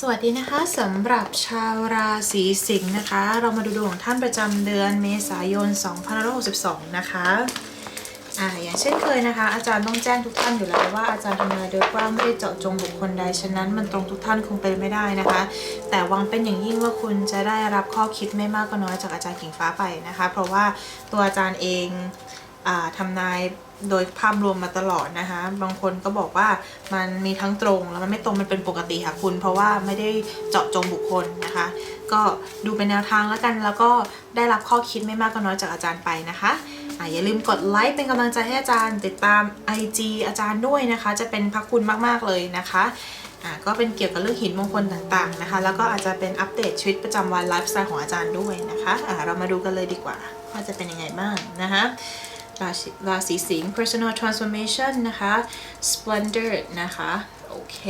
สวัสดีนะคะสำหรับชาวราศีสิงห์นะคะ เรามาดูดวงท่านประจำเดือนเมษายน2562 นะคะอ่าอย่างเช่นเคยนะคะ อาจารย์ต้องแจ้งทุกท่านอยู่แล้วว่าอาจารย์ทำนายโดยกว้างไม่ได้เจาะจงบุคคลใดฉะนั้นมันตรงทุกท่านคงเป็นไม่ได้นะคะ แต่วังเป็นอย่างยิ่งว่าคุณจะได้รับข้อคิดไม่มากก็น้อยจากอาจารย์กิ่งฟ้าไปนะคะ เพราะว่าตัวอาจารย์เอง ทำนายโดยภาพรวมมาตลอดนะคะ บางคนก็บอกว่ามันมีทั้งตรงแล้วมันไม่ตรงมันเป็นปกติค่ะคุณ เพราะว่าไม่ได้เจาะจงบุคคลนะคะ ก็ดูเป็นแนวทางแล้วกันแล้วก็ได้รับข้อคิดไม่มากก็น้อยจากอาจารย์ไปนะคะอ่าอย่าลืมกดไลค์เป็นกำลังใจให้อาจารย์ติดตาม IG อาจารย์ด้วยนะคะ จะเป็นพระคุณมากๆเลยนะคะอ่าก็เป็นเกี่ยวกับเรื่องหินมงคลต่างๆนะคะ แล้วก็อาจจะเป็นอัปเดตชีวิตประจำวันไลฟ์สไตล์ของอาจารย์ด้วยนะคะอ่าเรามาดูกันเลยดีกว่าว่าจะเป็นยังไงบ้างนะคะ ราศีราศีสิงห์ personal transformation นะคะ splendor นะคะ โอเค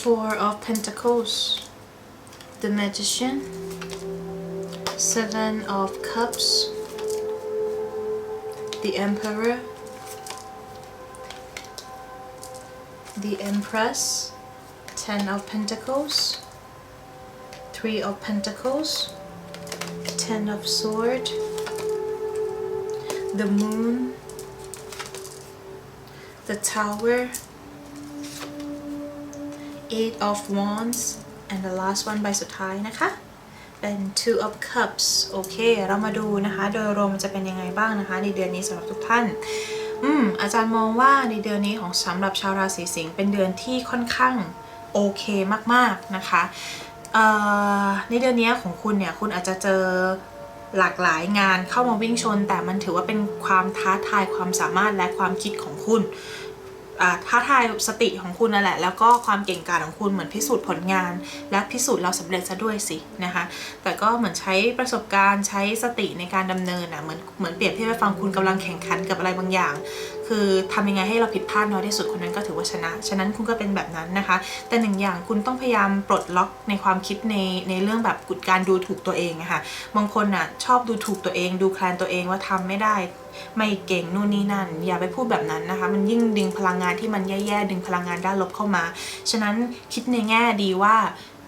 four of pentacles the magician seven of cups the Emperor, the Empress, Ten of Pentacles, Three of Pentacles, Ten of Sword, the Moon, the Tower, Eight of Wands, and the last one ใบสุดท้ายนะคะ เป็น two of cups โอเค เรามาดูนะคะ โดยรวมมันจะเป็นยังไงบ้างนะคะ ในเดือนนี้สำหรับทุกท่าน อืมอาจารย์มองว่าในเดือนนี้ของสำหรับชาวราศีสิงห์เป็นเดือนที่ค่อนข้างโอเคมากๆนะคะในเดือนนี้ของคุณเนี่ยคุณอาจจะเจอหลากหลายงานเข้ามาวิ่งชน แต่มันถือว่าเป็นความท้าทายความสามารถและความคิดของคุณ ท้าทายสติของคุณนั่นแหละ แล้วก็ความเก่งกาจของคุณเหมือนพิสูจน์ผลงาน และพิสูจน์เราสำเร็จซะด้วยสินะคะ แต่ก็เหมือนใช้ประสบการณ์ใช้สติในการดำเนินอะเหมือนเหมือนเปรียบเทียบไปฟังคุณกำลังแข่งขันกับอะไรบางอย่าง คือทำยังไงให้เราผิดพลาดน้อยที่สุดคนนั้นก็ถือว่าชนะ ฉะนั้นคุณก็เป็นแบบนั้นนะคะ แต่หนึ่งอย่างคุณต้องพยายามปลดล็อกในความคิดในในเรื่องแบบกุดการดูถูกตัวเองอะค่ะบางคนอะชอบดูถูกตัวเอง ดูแคลนตัวเองว่าทำไม่ได้ไม่เก่งนู่นนี่นั่น อย่าไปพูดแบบนั้นนะคะ มันยิ่งดึงพลังงานที่มันแย่ๆดึงพลังงานด้านลบเข้ามา ฉะนั้นคิดในแง่ดีว่า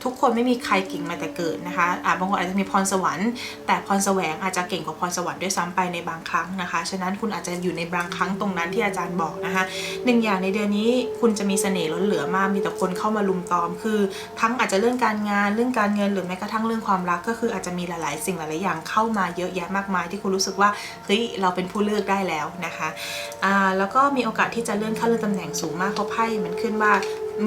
ทุกคนไม่มีใครเก่งมาแต่เกิดนะคะอาบางคนอาจจะมีพรสวรรค์ แต่พรแสวงอาจจะเก่งกว่าพรสวรรค์ด้วยซ้ำไปในบางครั้งนะคะ ฉะนั้นคุณอาจจะอยู่ในบางครั้งตรงนั้นที่อาจารย์บอกนะคะหนึ่งอย่างในเดือนนี้คุณจะมีเสน่ห์ล้นเหลือมาก มีแต่คนเข้ามาลุมตอม คือ ทั้งอาจจะเรื่องการงานเรื่องการเงินหรือแม้กระทั่งเรื่องความรักก็คืออาจจะมีหลาย ๆ สิ่งหลาย ๆ อย่างเข้ามาเยอะแยะมากมาย ที่คุณรู้สึกว่าเฮ้ยเราเป็นผู้เลือกได้แล้วนะคะ แล้วก็มีโอกาสที่จะเลื่อนขั้นเลื่อนตำแหน่งสูงมากเพราะไพ่มันขึ้นว่า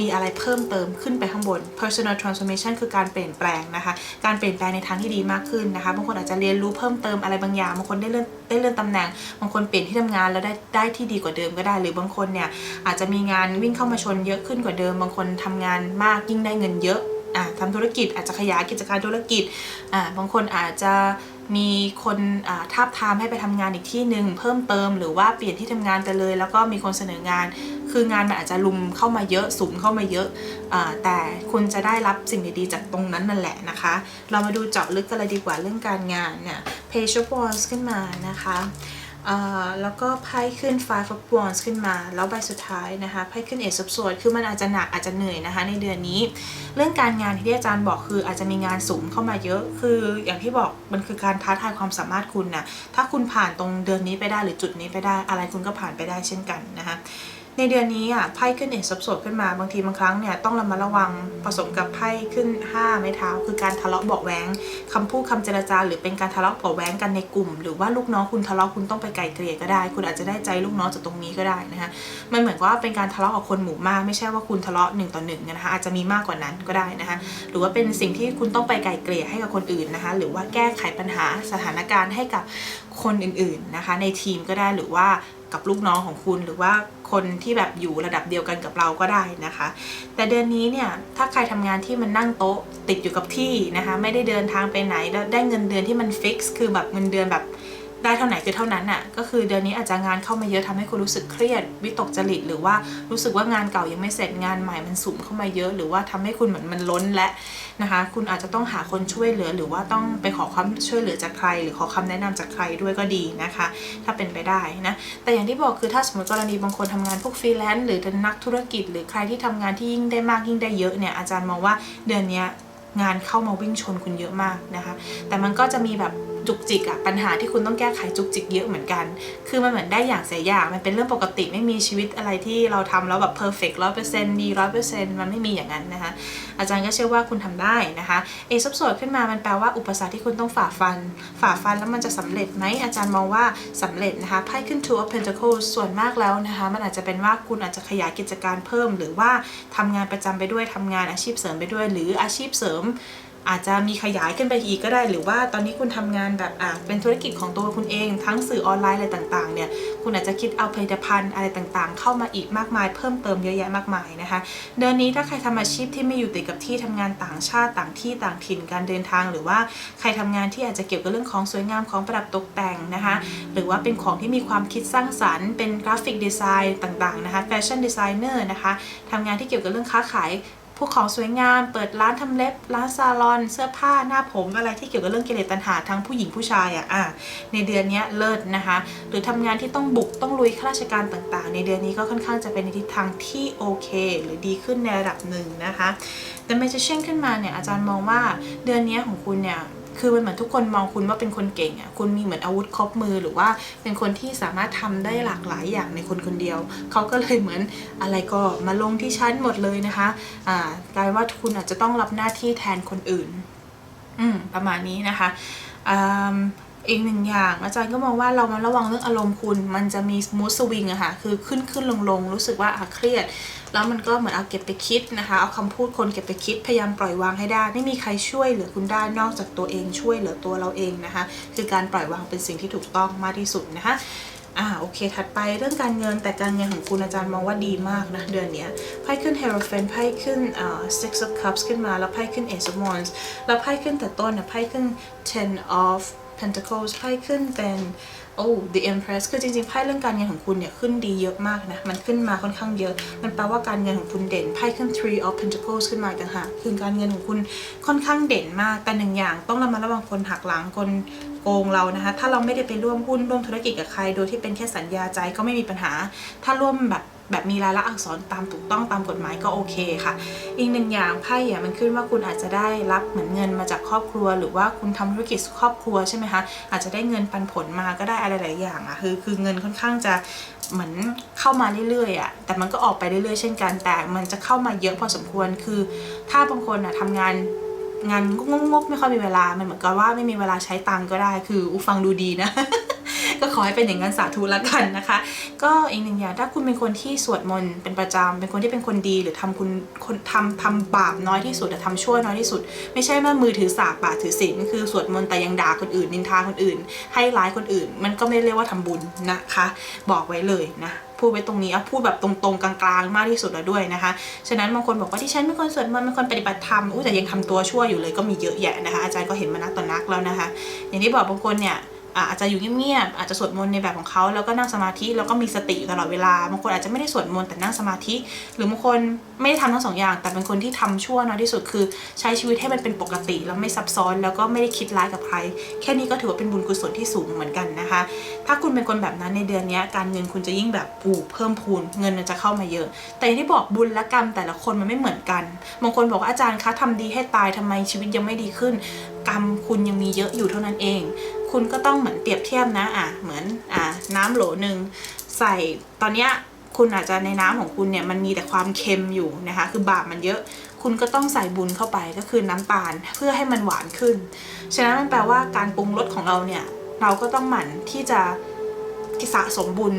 มีอะไรเพิ่มเติมขึ้นไปข้างบน personal transformation คือการเปลี่ยนแปลงนะคะ การเปลี่ยนแปลงในทางที่ดีมากขึ้นนะคะ บางคนอาจจะเรียนรู้เพิ่มเติมอะไรบางอย่าง บางคนได้เลื่อนได้เลื่อนตำแหน่ง บางคนเปลี่ยนที่ทำงานแล้วได้ได้ที่ดีกว่าเดิมก็ได้ หรือบางคนเนี่ยอาจจะมีงานวิ่งเข้ามาชนเยอะขึ้นกว่าเดิม บางคนทำงานมากยิ่งได้เงินเยอะอ่าทำธุรกิจอาจจะขยายกิจการธุรกิจอ่าบางคนอาจจะ มีคนทาบทามให้ไปทำงานอีกที่หนึ่งเพิ่มเติมหรือว่าเปลี่ยนที่ทำงานไปเลย แล้วก็มีคนเสนองาน คืองานมันอาจจะลุมเข้ามาเยอะสุมเข้ามาเยอะอะแต่คุณจะได้รับสิ่งดีๆจากตรงนั้นนั่นแหละนะคะ เรามาดูเจาะลึกกันเลยดีกว่าเรื่องการงานเนี่ย Page of Wands ขึ้นมานะคะ แล้วก็ไพ่ขึ้น Five of Wands ขึ้นมา แล้วใบสุดท้ายนะคะไพ่ขึ้น Ace of Swords คือมันอาจจะหนักอาจจะเหนื่อยนะคะ ในเดือนนี้ เรื่องการงานที่อาจารย์บอกคืออาจจะมีงานสูงเข้ามาเยอะ คืออย่างที่บอกมันคือการท้าทายความสามารถคุณนะถ้าคุณผ่านตรงเดือนนี้ไปได้หรือจุดนี้ไปได้อะไรคุณก็ผ่านไปได้เช่นกันนะคะ ในเดือนนี้อะไพ่ขึ้นเอซับโซดขึ้นมาบางทีบางครั้งเนี่ยต้องระมัดระวังผสมกับไพ่ขึ้น 5 ไม้เท้า คือการทะเลาะเบาะแว้งคำพูดคำเจรจา หรือเป็นการทะเลาะเบาะแว้งกันในกลุ่ม หรือว่าลูกน้องคุณทะเลาะคุณต้องไปไกลเกลี่ยก็ได้ คุณอาจจะได้ใจลูกน้องจากตรงนี้ก็ได้นะคะมันเหมือนกับว่าเป็นการทะเลาะกับคนหมู่มากไม่ใช่ว่าคุณทะเลาะหนึ่งต่อหนึ่งนะคะอาจจะมีมากกว่านั้นก็ได้นะคะหรือว่าเป็นสิ่งที่คุณต้องไปไกลเกลี่ยให้กับคนอื่นนะคะหรือว่าแก้ไขปัญหาสถานการณ์ให้กับคนอื่นๆนะคะในทีมก็ได้หรือว่า กับลูกน้องของคุณ หรือว่าคนที่แบบอยู่ระดับเดียวกันกับเราก็ได้นะคะ แต่เดือนนี้เนี่ยถ้าใครทำงานที่มันนั่งโต๊ะติดอยู่กับที่นะคะ ไม่ได้เดินทางไปไหนแล้วได้เงินเดือนที่มันฟิกซ์คือแบบเงินเดือนแบบ ได้เท่าไหนคือเท่านั้นน่ะก็คือเดือนนี้อาจจะงานเข้ามาเยอะทำให้คุณรู้สึกเครียดวิตกจริตหรือว่ารู้สึกว่างานเก่ายังไม่เสร็จงานใหม่มันสุ่มเข้ามาเยอะ หรือว่าทำให้คุณเหมือนมันล้นและนะคะ คุณอาจจะต้องหาคนช่วยเหลือ หรือว่าต้องไปขอความช่วยเหลือจากใคร หรือขอคำแนะนำจากใครด้วยก็ดีนะคะ ถ้าเป็นไปได้นะแต่อย่างที่บอกคือถ้าสมมติกรณีบางคนทำงานพวกฟรีแลนซ์หรือเป็นนักธุรกิจ หรือใครที่ทำงานที่ยิ่งได้มากยิ่งได้เยอะเนี่ยอาจารย์มองว่าเดือนนี้งานเข้ามาวิ่งชนคุณเยอะมากนะคะ แต่มันก็จะมีแบบ จุกจิกอะปัญหาที่คุณต้องแก้ไขจุกจิกเยอะเหมือนกัน คือมันเหมือนได้อย่างเสียอย่างมันเป็นเรื่องปกติไม่มีชีวิตอะไรที่เราทำแล้วแบบเพอร์เฟกต์ร้อยเปอร์เซ็นต์ดีร้อยเปอร์เซ็นต์มันไม่มีอย่างนั้นนะคะ อาจารย์ก็เชื่อว่าคุณทำได้นะคะเอซับโซดขึ้นมามันแปลว่าอุปสรรคที่คุณต้องฝ่าฟัน ฝ่าฟันแล้วมันจะสำเร็จไหมอาจารย์มองว่าสำเร็จนะคะไพ่ขึ้น two of pentacles ส่วนมากแล้วนะคะมันอาจจะเป็นว่าคุณอาจจะขยายกิจการเพิ่ม หรือว่าทำงานประจำไปด้วยทำงานอาชีพเสริมไปด้วย หรืออาชีพเสริม อาจจะมีขยายขึ้นไปอีกก็ได้ หรือว่าตอนนี้คุณทำงานแบบอะเป็นธุรกิจของตัวคุณเอง ทั้งสื่อออนไลน์อะไรต่างๆเนี่ยคุณอาจจะคิดเอาผลิตภัณฑ์อะไรต่างๆ เข้ามาอีกมากมาย เพิ่มเติมเยอะแยะมากมายนะคะ เดือนนี้ถ้าใครทำอาชีพที่ไม่อยู่ติดกับที่ทำงานต่างชาติต่างที่ต่างถิ่นการเดินทาง หรือว่าใครทำงานที่อาจจะเกี่ยวกับเรื่องของสวยงามของประดับตกแต่งนะคะ หรือว่าเป็นของที่มีความคิดสร้างสรรค์เป็นกราฟิกดีไซน์ต่างๆนะคะแฟชั่นดีไซเนอร์นะคะทำงานที่เกี่ยวกับเรื่องค้าขาย พวกของสวยงาม เปิดร้านทำเล็บ ร้านซาลอน เสื้อผ้าหน้าผมอะไรที่เกี่ยวกับเรื่องกิเลสตัณหาทั้งผู้หญิงผู้ชายอะอะในเดือนนี้เลิศนะคะ หรือทำงานที่ต้องบุกต้องลุยข้าราชการต่างๆ ในเดือนนี้ก็ค่อนข้างจะเป็นในทิศทางที่โอเค หรือดีขึ้นในระดับหนึ่งนะคะ แต่เมจิเช่นขึ้นมาเนี่ยอาจารย์มองว่าเดือนนี้ของคุณเนี่ย คือมันเหมือนทุกคนมองคุณว่าเป็นคนเก่งอะคุณมีเหมือนอาวุธครบมือหรือว่าเป็นคนที่สามารถทำได้หลากหลายอย่างในคนคนเดียว เขาก็เลยเหมือนอะไรก็มาลงที่ชั้นหมดเลยนะคะอ่ากลายว่าคุณอาจจะต้องรับหน้าที่แทนคนอื่น อืมประมาณนี้นะคะอ่า อีกหนึ่งอย่าง อาจารย์ก็มองว่าเรามาระวังเรื่องอารมณ์คุณ มันจะมีมู d สวิงอะค่ะ คือขึ้นขึ้นลงลงรู้สึกว่าอะเครียด แล้วมันก็เหมือนเอาเก็บไปคิดนะคะ เอาคำพูดคนเก็บไปคิด พยายามปล่อยวางให้ได้ ไม่มีใครช่วยเหลือคุณได้นอกจากตัวเองช่วยเหลือตัวเราเองนะคะ คือการปล่อยวางเป็นสิ่งที่ถูกต้องมากที่สุดนะคะอ่าโอเค ถัดไปเรื่องการเงินแต่การเงินของคุณอาจารย์มองว่าดีมากนะ เดือนนี้ไพ่ขึ้น Hierophant ไพ่ขึ้นอ่า Six of Cups ขึ้นมา แล้วไพ่ขึ้น Ace of Wands แล้วไพ่ขึ้นแต่ต้นนะไพ่ขึ้น Ten of Pentacles ไพ่ขึ้นเป็นโอ้ The Empress คือจริงๆไพ่เรื่องการเงินของคุณเนี่ยขึ้นดีเยอะมากนะ มันขึ้นมาค่อนข้างเยอะ มันแปลว่าการเงินของคุณเด่น ไพ่ขึ้น Three of Pentacles ขึ้นมาต่างหากคือการเงินของคุณค่อนข้างเด่นมาก แต่หนึ่งอย่างต้องระมัดระวังคนหักหลังคนโกงเรานะคะ ถ้าเราไม่ได้ไปร่วมหุ้นร่วมธุรกิจกับใคร โดยที่เป็นแค่สัญญาใจก็ไม่มีปัญหา ถ้าร่วมแบบ แบบมีรายละอักษรตามถูกต้องตามกฎหมายก็โอเคค่ะ อีกหนึ่งอย่างไพ่อะมันขึ้นว่าคุณอาจจะได้รับเหมือนเงินมาจากครอบครัว หรือว่าคุณทำธุรกิจครอบครัวใช่ไหมคะอาจจะได้เงินปันผลมาก็ได้อะไรหลายอย่างอะคือคือเงินค่อนข้างจะเหมือนเข้ามาเรื่อยๆอะแต่มันก็ออกไปเรื่อยๆ เช่นกันแต่มันจะเข้ามาเยอะพอสมควรคือ ถ้าบางคนอะทำงานงานงกๆไม่ค่อยมีเวลา มันเหมือนกับว่าไม่มีเวลาใช้ตังค์ก็ได้ คืออุฟังดูดีนะ ก็ขอให้เป็นอย่างนั้นสาธุละกันนะคะ ก็อีกหนึ่งอย่างถ้าคุณเป็นคนที่สวดมนต์เป็นประจำเป็นคนที่เป็นคนดีหรือทำคุณคนทำทำบาปน้อยที่สุดแต่ทำชั่วน้อยที่สุด ไม่ใช่ว่ามือถือสากบาถือศีลคือสวดมนต์แต่ยังด่าคนอื่นนินทาคนอื่น ให้ร้ายคนอื่น มันก็ไม่เรียกว่าทำบุญนะคะ บอกไว้เลยนะพูดไว้ตรงนี้เอาพูดแบบตรงๆกลางๆ มากที่สุดแล้วด้วยนะคะ ฉะนั้นบางคนบอกว่าที่ฉันเป็นคนสวดมนต์เป็นคนปฏิบัติธรรมอู้แต่ยังทำตัวชั่วอยู่เลยก็มีเยอะแยะนะคะ อาจารย์ก็เห็นมานักต่อนักแล้วนะคะ อย่างที่บอกบางคนเนี่ย อาจจะอยู่เงียบๆอาจจะสวดมนต์ในแบบของเขาแล้วก็นั่งสมาธิแล้วก็มีสติอยู่ตลอดเวลาบางคนอาจจะไม่ได้สวดมนต์แต่นั่งสมาธิ หรือบางคนไม่ได้ทำทั้งสองอย่าง แต่เป็นคนที่ทำชั่วน้อยที่สุดคือ ใช้ชีวิตให้มันเป็นปกติแล้วไม่ซับซ้อนแล้วก็ไม่ได้คิดร้ายกับใคร แค่นี้ก็ถือว่าเป็นบุญกุศลที่สูงเหมือนกันนะคะ ถ้าคุณเป็นคนแบบนั้นในเดือนนี้การเงินคุณจะยิ่งแบบปูเพิ่มพูนเงินมันจะเข้ามาเยอะ แต่อย่างที่บอกบุญและกรรมแต่ละคนมันไม่เหมือนกันบางคนบอกว่าอาจารย์คะทำดีให้ตายทำไมชีวิตยังไม่ดีขึ้น กรรมคุณยังมีเยอะอยู่เท่านั้นเอง คุณก็ต้องเหมือนเปรียบเทียบนะอะเหมือนอะน้ำโหลหนึ่งใส่ตอนเนี้ยคุณอาจจะในน้ำของคุณเนี่ยมันมีแต่ความเค็มอยู่นะคะ คือบาปมันเยอะ คุณก็ต้องใส่บุญเข้าไปก็คือน้ำตาลเพื่อให้มันหวานขึ้น ฉะนั้นมันแปลว่าการปรุงรสของเราเนี่ยเราก็ต้องหมั่นที่จะสะสมบุญ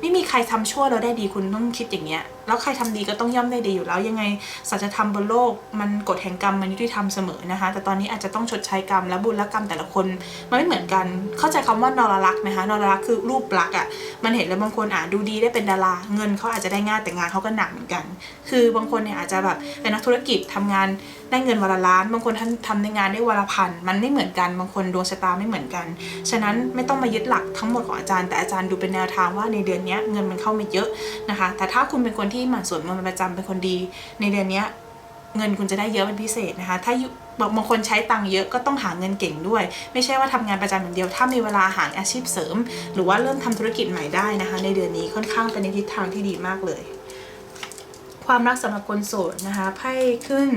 ไม่มีใครทำชั่วเราได้ดีคุณต้องคิดอย่างเงี้ยแล้วใครทำดีก็ต้องย่อมได้ดีอยู่แล้ว ยังไงสัจธรรมบนโลกมันกฎแห่งกรรมมันยุติธรรมเสมอนะคะ แต่ตอนนี้อาจจะต้องชดใช้กรรมและบุญและกรรมแต่ละคนมันไม่เหมือนกัน เข้าใจคำว่านรลักษณ์ไหมคะนรลักษณ์คือรูปลักษณ์อะมันเห็นแล้วบางคนอะดูดีได้เป็นดาราเงินเขาอาจจะได้ง่ายแต่งานเขาก็หนักเหมือนกัน คือบางคนเนี่ยอาจจะแบบเป็นนักธุรกิจทำงานได้เงินวันละล้าน บางคนทำทำในงานได้วันละพันมันไม่เหมือนกันบางคนดวงชะตาไม่เหมือนกัน ฉะนั้นไม่ต้องมายึดหลักทั้งหมดของอาจารย์แต่อาจารย์ดูเป็นแนวทางว่าในเดือนนี้เงินมันเข้ามาเยอะนะคะ แต่ถ้าคุณเป็นคนที่หมั่นสวดมนต์เป็นประจำเป็นคนดี ในเดือนนี้เงินคุณจะได้เยอะเป็นพิเศษนะคะ ถ้าอยู่บางคนใช้ตังค์เยอะก็ต้องหาเงินเก่งด้วย ไม่ใช่ว่าทำงานประจำอย่างเดียว ถ้ามีเวลาหาอาชีพเสริม หรือว่าเริ่มทำธุรกิจใหม่ได้นะคะ ในเดือนนี้ค่อนข้างเป็นในทิศทางที่ดีมากเลย ความรักสำหรับคนโสดนะคะไพ่ขึ้น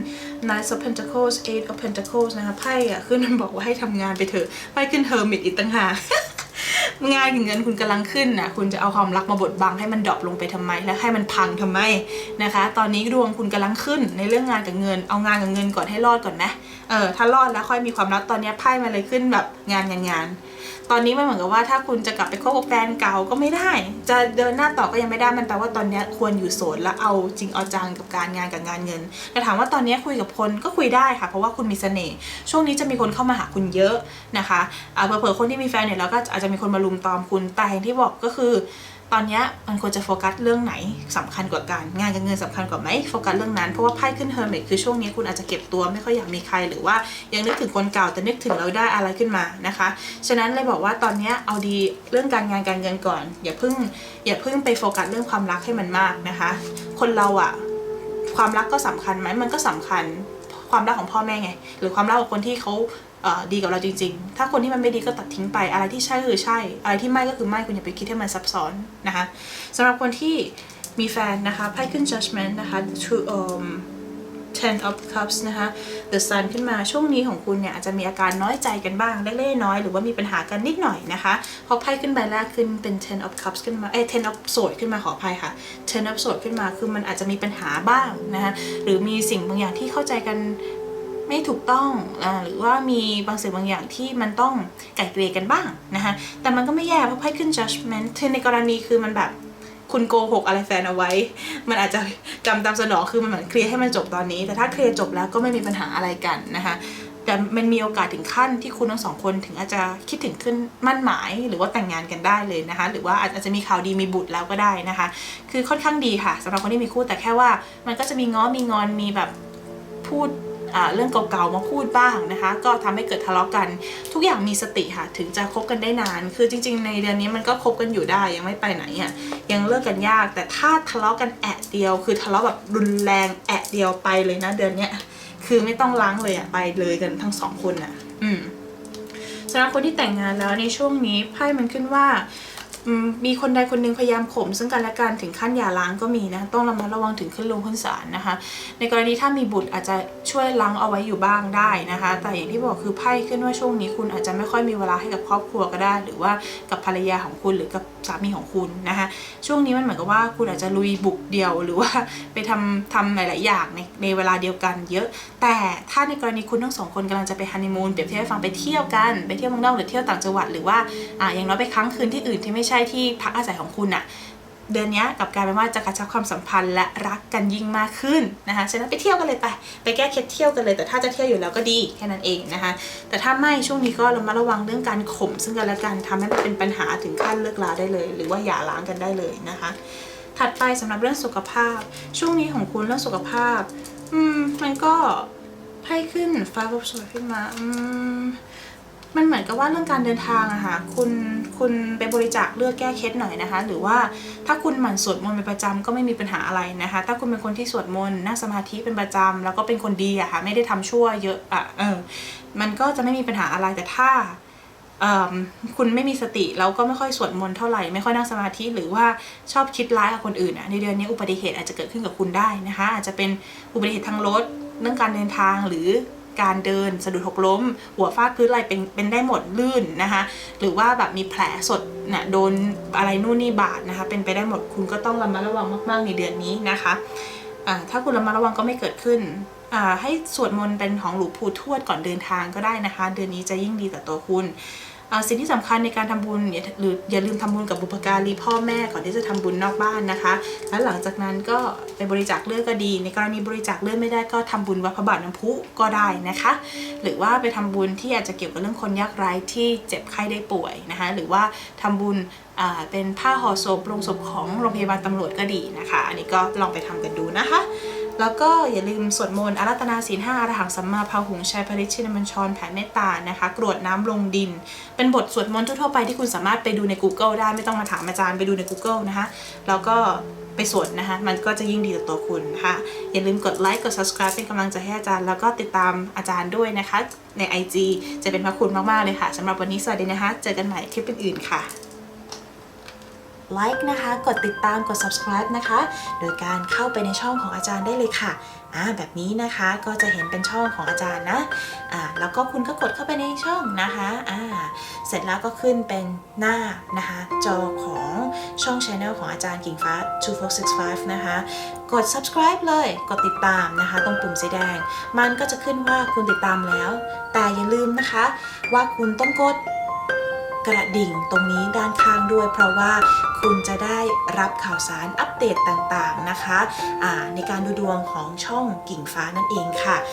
Knight of Pentacles Eight of Pentacles นะคะไพ่อะขึ้นมันบอกว่าให้ทำงานไปเถอะไพ่ขึ้น Hermit อีกต่างหาก งานกับเงินคุณกำลังขึ้นนะคุณจะเอาความรักมาบดบังให้มันดรอปลงไปทำไม และให้มันพังทำไมนะคะ ตอนนี้ดวงคุณกำลังขึ้นในเรื่องงานกับเงิน เอางานกับเงินก่อนให้รอดก่อนนะเออถ้ารอดแล้วค่อยมีความรักตอนนี้ไพ่มาเลยขึ้นแบบงานงานงาน ตอนนี้มันเหมือนกับว่าถ้าคุณจะกลับไปคบกับแฟนเก่าก็ไม่ได้ จะเดินหน้าต่อก็ยังไม่ได้มันแปลว่าตอนนี้ควรอยู่โสดและเอาจริงเอาจังกับการงานกับงานเงินแต่ถามว่าตอนนี้คุยกับคนก็คุยได้ค่ะ เพราะว่าคุณมีเสน่ห์ช่วงนี้จะมีคนเข้ามาหาคุณเยอะนะคะเผลอๆคนที่มีแฟนเนี่ยแล้วก็อาจจะมีคนมาลุมตอมคุณแต่อย่างที่บอกก็คือ อนนี้มันควรจะโฟกัสเรื่องไหนสำคัญกว่ากัน งานกับเงินสำคัญกว่าไหมโฟกัสเรื่องนั้นเพราะว่าไพ่ขึ้นเฮอร์เมตคือช่วงนี้คุณอาจจะเก็บตัวไม่ค่อยอยากมีใครหรือว่ายังนึกถึงคนเก่าแต่นึกถึงเราได้อะไรขึ้นมานะคะ ฉะนั้นเลยบอกว่าตอนนี้เอาดีเรื่องการงานการเงินก่อน อย่าเพิ่งอย่าเพิ่งไปโฟกัสเรื่องความรักให้มันมากนะคะ คนเราอะความรักก็สำคัญไหมมันก็สำคัญความรักของพ่อแม่ไง หรือความรักของคนที่เขาดีกับเราจริง ๆ ถ้าคนที่มันไม่ดีก็ตัดทิ้งไป อะไรที่ใช่ก็คือใช่ อะไรที่ไม่ก็คือไม่ คุณอย่าไปคิดให้มันซับซ้อนนะคะสำหรับคนที่มีแฟนนะคะไพ่ขึ้น judgment นะคะ to um ten of cups นะคะ the sun ขึ้นมาช่วงนี้ของคุณเนี่ยอาจจะมีอาการน้อยใจกันบ้างเล็กๆน้อย หรือว่ามีปัญหากันนิดหน่อยนะคะเพราะไพ่ขึ้นใบแรกขึ้นเป็น ten of cups ขึ้นมาเอ้ ten of swords ขึ้นมาขออภัยค่ะ ten of swords ขึ้นมาคือมันอาจจะมีปัญหาบ้างนะคะหรือมีสิ่งบางอย่างที่เข้าใจกัน ไม่ถูกต้องอหรือว่ามีบางสิ่งบางอย่างที่มันต้องไก่เกลี่ยกันบ้างนะคะแต่มันก็ไม่แย่เพราะไพ่ขึ้น judgment คือในกรณีคือมันแบบคุณโกหกอะไรแฟนเอาไว้ มันอาจจะกรรมตามสนองคือมันเหมือนเคลียร์ให้มันจบตอนนี้ แต่ถ้าเคลียร์จบแล้วก็ไม่มีปัญหาอะไรกันนะคะแต่มันมีโอกาสถึงขั้นที่คุณทั้งสองคนถึงอาจจะคิดถึงขึ้นมั่นหมาย หรือว่าแต่งงานกันได้เลยนะคะ หรือว่าอาจจะมีข่าวดีมีบุตรแล้วก็ได้นะคะ คือค่อนข้างดีค่ะสำหรับคนที่มีคู่แต่แค่ว่า มันก็จะมีง้อมีงอนมีแบบพูด เรื่องเก่าๆมาพูดบ้างนะคะ ก็ทำให้เกิดทะเลาะกันทุกอย่างมีสติค่ะถึงจะคบกันได้นาน คือจริง ๆ ในเดือนนี้มันก็คบกันอยู่ได้ยังไม่ไปไหนอะยังเลิกกันยาก แต่ถ้าทะเลาะกันแอะเดียว คือทะเลาะแบบรุนแรงแอะเดียวไปเลยนะเดือนเนี้ยคือไม่ต้องล้างเลยอะไปเลยกันทั้งสองคนอะ อืมสำหรับคนที่แต่งงานแล้วในช่วงนี้ไพ่มันขึ้นว่า มีคนใดคนหนึ่งพยายามข่มซึ่งกันและกันถึงขั้นหย่าร้างก็มีนะ ต้องระมัดระวังถึงขึ้นลงขึ้นศาลนะคะ ในกรณีถ้ามีบุตรอาจจะช่วยล้างเอาไว้อยู่บ้างได้นะคะ แต่อย่างที่บอกคือไพ่ขึ้นว่าช่วงนี้คุณอาจจะไม่ค่อยมีเวลาให้กับครอบครัวก็ได้ หรือว่ากับภรรยาของคุณหรือกับสามีของคุณนะคะช่วงนี้มันเหมือนกับว่าคุณอาจจะลุยบุกเดียวหรือว่าไปทำทำหลาย ๆ อย่างในในเวลาเดียวกันเยอะ แต่ถ้าในกรณีคุณทั้งสองคนกำลังจะไปฮันนีมูนเปรียบเทียบให้ฟังไปเที่ยวกันไปเที่ยวเมืองนอกหรือเที่ยวต่างจังหวัดหรือว่าอ่าอย่างน้อยไปค้างคืนที่อื่นที่ไม่ใช่่ที่พักอาศัยของคุณอะเดือนนี้กับกายเป็นว่าจะกระชับความสัมพันธ์และรักกันยิ่งมากขึ้นนะคะฉะนั้นไปเที่ยวกันเลยไปไปแก้เคล็ดเที่ยวกันเลย แต่ถ้าจะเที่ยวอยู่แล้วก็ดีแค่นั้นเองนะคะ แต่ถ้าไม่ช่วงนี้ก็ระมัดระวังเรื่องการข่มซึ่งกันและกันทำให้มันเป็นปัญหาถึงขั้นเลิกลาได้เลย หรือว่าหย่าร้างกันได้เลยนะคะ ถัดไปสำหรับเรื่องสุขภาพ ช่วงนี้ของคุณเรื่องสุขภาพ อืมมันก็ไพ่ขึ้นฟ้าลบสวยขึ้นมาอืม มันเหมือนกับว่าเรื่องการเดินทางอะค่ะคุณคุณไปบริจาคเลือดแก้เคล็ดหน่อยนะคะ หรือว่าถ้าคุณหมั่นสวดมนต์เป็นประจำก็ไม่มีปัญหาอะไรนะคะ ถ้าคุณเป็นคนที่สวดมนต์นั่งสมาธิเป็นประจำแล้วก็เป็นคนดีอะค่ะไม่ได้ทำชั่วเยอะอะเออมันก็จะไม่มีปัญหาอะไรแต่ถ้าคุณไม่มีสติแล้วก็ไม่ค่อยสวดมนต์เท่าไหร่ไม่ค่อยนั่งสมาธิหรือว่าชอบคิดร้ายกับคนอื่นอะในเดือนนี้อุบัติเหตุอาจจะเกิดขึ้นกับคุณได้นะคะ อาจจะเป็นอุบัติเหตุทางรถเรื่องการเดินทางหรือ การเดินสะดุดหกล้ม หัวฟาดพื้นอะไรเป็นเป็นได้หมดลื่นนะคะ หรือว่าแบบมีแผลสดนะ่ะโดนอะไรนู่นนี่บาดนะคะ เป็นไปได้หมดคุณก็ต้องระมัดระวังมาก ๆ ในเดือนนี้นะคะถ้าคุณระมัดระวังก็ไม่เกิดขึ้นให้สวดมนต์เป็นของหลวงปู่ทวดก่อนเดินทางก็ได้นะคะ เดือนนี้จะยิ่งดีต่อตัวคุณ สิ่งที่สำคัญในการทำบุญหรืออย่าลืมทำบุญกับบุพการีพ่อแม่ก่อนที่จะทำบุญนอกบ้านนะคะ แล้วหลังจากนั้นก็ไปบริจาคเลือดก็ดี ในกรณีบริจาคเลือดไม่ได้ก็ทำบุญวัดพระบาทน้ำพุก็ได้นะคะ หรือว่าไปทำบุญที่อาจจะเกี่ยวกับเรื่องคนยากไร้ที่เจ็บไข้ได้ป่วยนะคะหรือว่าทำบุญอ่าเป็นผ้าห่อศพโรงศพของโรงพยาบาลตำรวจก็ดีนะคะ อันนี้ก็ลองไปทำกันดูนะคะ แล้วก็อย่าลืมสวดมนต์อารัตนาศีลห้าอรหังสัมมาพาหุงชัยพริชินมัญชรแผ่เมตตานะคะ กรวดน้ำลงดิน เป็นบทสวดมนต์ทั่วไปที่คุณสามารถไปดูใน Google ได้ไม่ต้องมาถามอาจารย์ไปดูใน Google นะคะแล้วก็ไปสวดนะคะมันก็จะยิ่งดีต่อตัวคุณนะคะอย่าลืมกดไลค์กด subscribe เป็นกำลังใจให้อาจารย์ แล้วก็ติดตามอาจารย์ด้วยนะคะ ใน IG จะเป็นพระคุณมากๆเลยค่ะสำหรับวันนี้สวัสดีนะคะ เจอกันใหม่คลิปอื่นๆค่ะ ไลค์นะคะ กดติดตามกด subscribe นะคะ โดยการเข้าไปในช่องของอาจารย์ได้เลยค่ะอ่าแบบนี้นะคะก็จะเห็นเป็นช่องของอาจารย์นะอ่าแล้วก็คุณก็กดเข้าไปในช่องนะคะอ่าเสร็จแล้วก็ขึ้นเป็นหน้านะคะจอของช่อง Channel ของอาจารย์กิ่งฟ้า 2465 นะคะ กด subscribe เลยกดติดตามนะคะ ตรงปุ่มสีแดง มันก็จะขึ้นว่าคุณติดตามแล้ว แต่อย่าลืมนะคะ ว่าคุณต้องกด กระดิ่งตรงนี้ด้านข้างด้วย เพราะว่าคุณจะได้รับข่าวสารอัปเดตต่างๆนะคะในการดูดวงของช่องกิ่งฟ้านั่นเองค่ะ